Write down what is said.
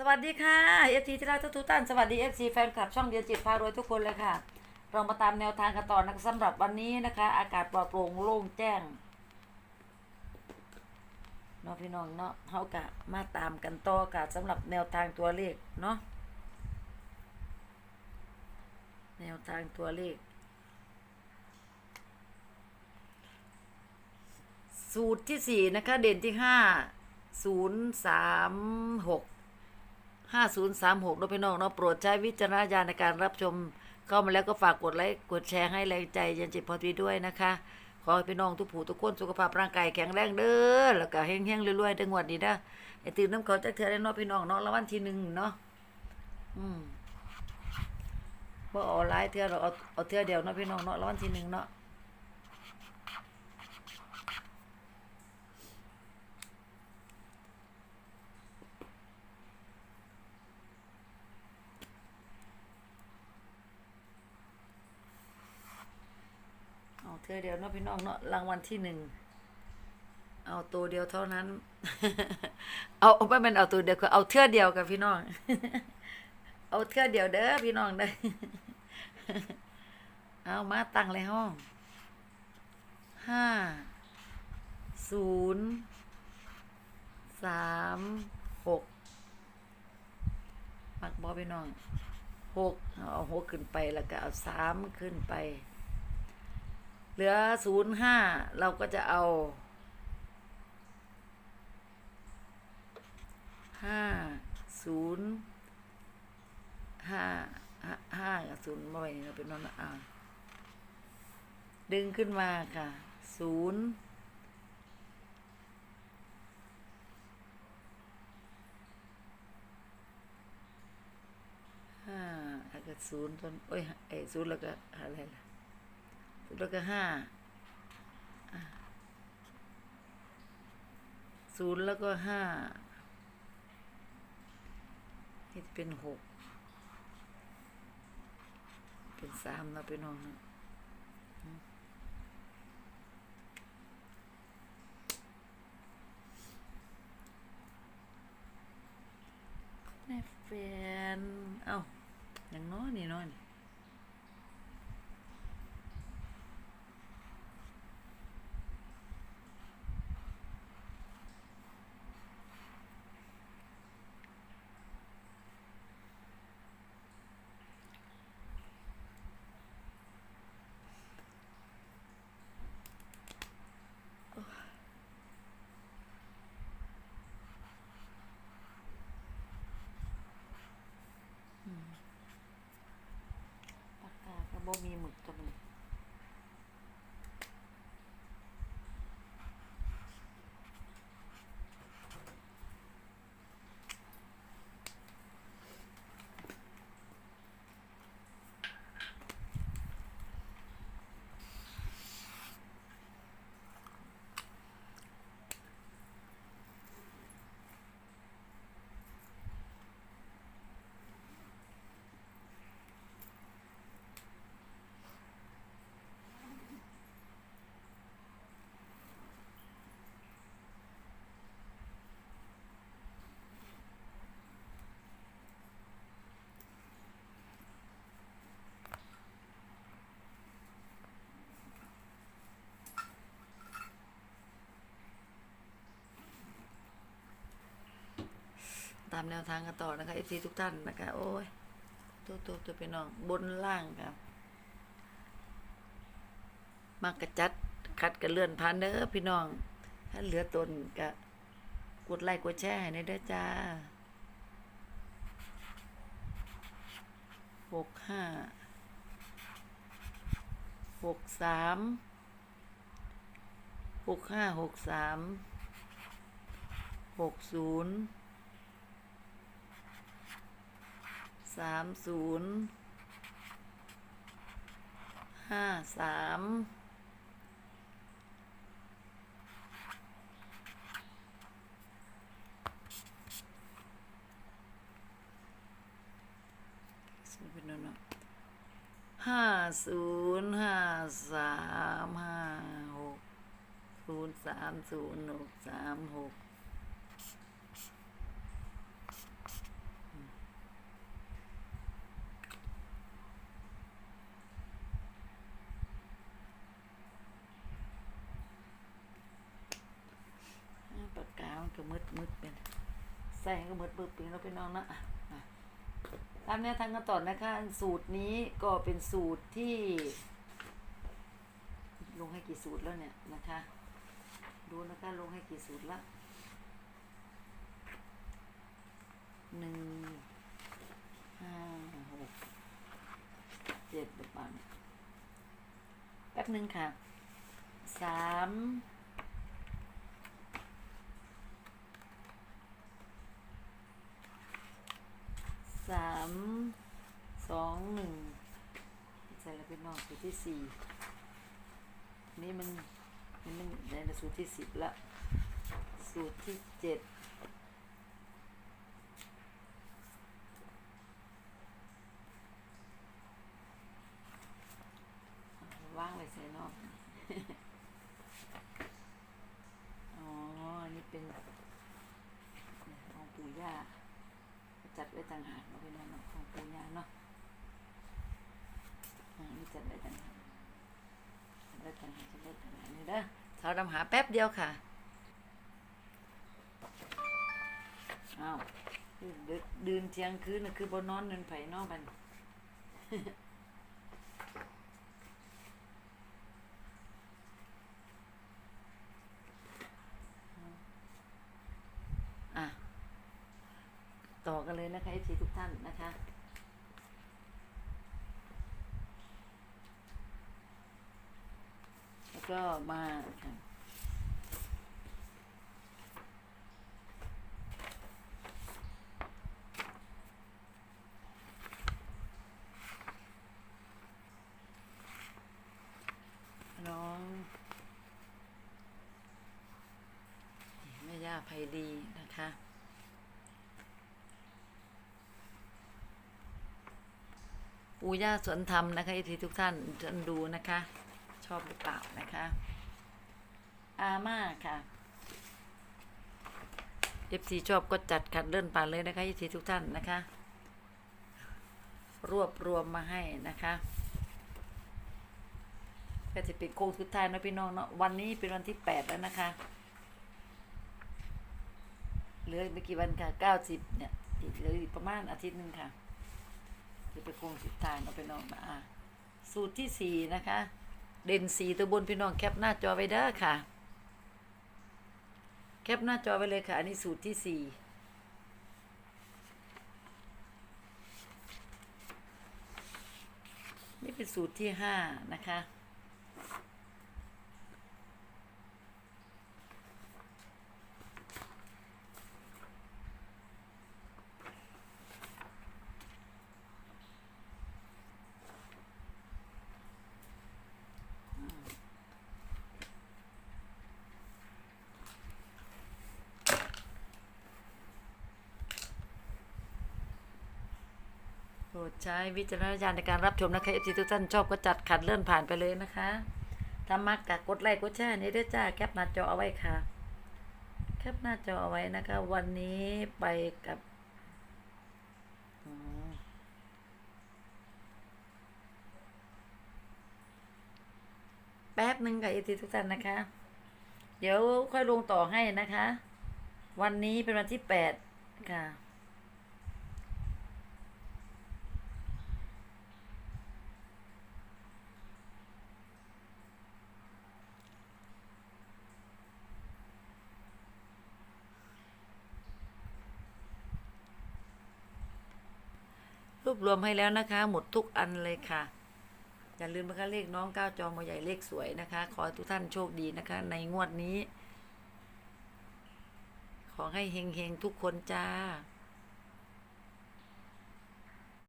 สวัสดีค่ะเอฟซีที่รักทุกๆท่านสวัสดีเอฟซีแฟนคลับช่องเดียนจิตพารวยทุกคนเลยค่ะ เรามาตามแนวทางกันต่อนะสำหรับวันนี้นะคะ อากาศปลอดโปร่งโล่งแจ้งเนาะพี่น้องเนาะเฮากะมาตามกันต่อค่ะสำหรับแนวทางตัวเลขเนาะแนวทางตัวเลข สูตรที่สี่นะคะ เด่นที่ห้าศูนย์สามหก ห้าศูนย์สามหกน้องพี่น้องเนาะโปรดใช้วิจารณญาณในการรับชมเข้ามาแล้วก็ฝากกดไลค์กดแชร์ให้แรงใจเยันจิตพอดีด้วยนะคะ ขอให้พี่น้องทุกผู้ทุกคนสุขภาพร่างกายแข็งแรงเด้อแล้วก็เฮงๆรวยๆในงวดนี้นะไอ้ตื่นน้ำเขาจะเถื่อได้เนาะพี่น้องเนาะล้ววันที่หนึ่งเนาะอืมบ่เอาหลายเทื่อเราเอาเอาเทื่อเดียวเนาะพี่น้องเนาะล้ววันที่หนึ่งเนาะ เอเทื่อเดียวเนาะพี่น้องเนาะรางวัลที่หนึ่งเอาตัวเดียวเท่านั้นเอาเอาไม่เป็นเอาตัวเดียวคือเอาเทื่อเดียวกับพี่น้อง เอาเทื่อเดียวเด้อพี่น้องเด้อเอามาตั้งเลยห้องห้าศูนย์สามหกมักบอพี่น้องหกเอาหกขึ้นไปแล้วก็เอาสามขึ้นไป เหลือศูนย์ห้าเราก็จะเอาห้าศูนย์ห้าห้ากับศูนย์มาไว้เราเป็นนอนอ่าดึงขึ้นมาค่ะศูนย์ห้าแล้วก็ศูนย์ต้นโอ้ยเอ้ศูนย์แล้วก็อะไรล่ะ แล้วก็ห้าศูนย์แล้วก็ห้านี่จะเป็นหกเป็นสามเนาะพี่น้องนะอืมแม่แฟน เอ้าอย่างน้อยนี่น้อยนี่ ปากกาก็บ่มีหมึกจังเลยตามแนวทางกันต่อนะคะ FC ทุกท่านนะคะโอ้ยตัวตัวตัวเป็นน้องบนล่างครับมากระจัดคัดกระเลื่อนพันเด้อพี่น้อง ถ้าเหลือตนกะกดไลค์กดแชร์ให้ในเด้อจ้าหกห้าหกสามหกห้าหกสามหกศูนย์ สามศูนย์ห้าสามสิเป็นนั่นเนาะห้าศูนย์ห้าสามห้าหกศูนย์สามศูนย์หกสามหก ใส่ให้ก็เหมือนเปิดปิงแล้วพี่น้องนะตามแนวทางกันต่อนะคะ สูตรนี้ก็เป็นสูตรที่ ลงให้กี่สูตรแล้วเนี่ยนะคะ ดูนะคะลงให้กี่สูตรละหนึ่งห้าหกเจ็ดแบบนี้แป๊บหนึ่งค่ะสามสามสองหนึ่งใส่แล้วเป็ นอกสูตรที่สี่นี่มันนี่มันในสูตรที่สิบละ สูตรที่เจ็ดว่างไว้ใส่นอกอ๋ออันนี้เป็นของปู่ย่าจัดไว้ต่างหากเนาะพี่น้อนของปู่ย่าเนาะ จัดไว้ต่างหากจัดไว้ต่างหากจัดไว้ต่างหากนี่เด้อเท้าดำหาแป๊บเดียวค่ะอ้าวดื่นเที่ยงคืนน่ะคือบนนอนเนินไผ่นอกมันอะต่อกันเลยนะคะเอฟซีทุกท่านนะคะ แล้ว ก็มาค่ะน้องแม่ย่าไพดีนะคะปูย่าสวนธรรมนะคะทีทุกท่านท่านดูนะคะ อบหรือเปล่านะคะ อาม่าค่ะ FC ชอบก็จัดขัดเลื่อนผ่านเลยนะคะทีทุกท่านนะคะ รวบรวมมาให้นะคะก็จะเป็นโค้งสุดท้ายเนาะพี่น้องเนาะวันนี้เป็นวันที่แปดแล้วนะคะเหลือไม่กี่วันค่ะเก้าสิบเนี่ยอีกเหลืออีกประมาณอาทิตย์หนึ่งค่ะจะไปโค้งสุดท้ายเนาะพี่น้องนะอะสูตรที่สี่นะคะ เด่นสีตัวบนพี่น้องแคปหน้าจอไว้เด้อค่ะ แคปหน้าจอไว้เลยค่ะ อันนี้สูตรที่สี่นี่เป็นสูตรที่ห้านะคะ ดใช้วิจารณญาณในการรับชมนะคะเอฟซีทุกท่านชอบก็จัดขัดเลื่อนผ่านไปเลยนะคะถ้ามักกะกดไลค์กดแชร์นี่ด้วยจ้าแคปหน้าจอเอาไว้ค่ะ แคปหน้าจอเอาไว้นะคะ วันนี้ไปกับแป๊บหนึ่งค่ะเอฟซีทุกท่านนะคะ เดี๋ยวค่อยลงต่อให้นะคะ วันนี้เป็นวันที่แปดค่ะ วบรวมให้แล้วนะคะ หมดทุกอันเลยค่ะ อย่าลืมนะคะเลขน้องก้าวจอมอใหญ่เลขสวยนะคะ ขอให้ทุกท่านโชคดีนะคะ ในงวดนี้ ขอให้เฮงๆทุกคนจ้า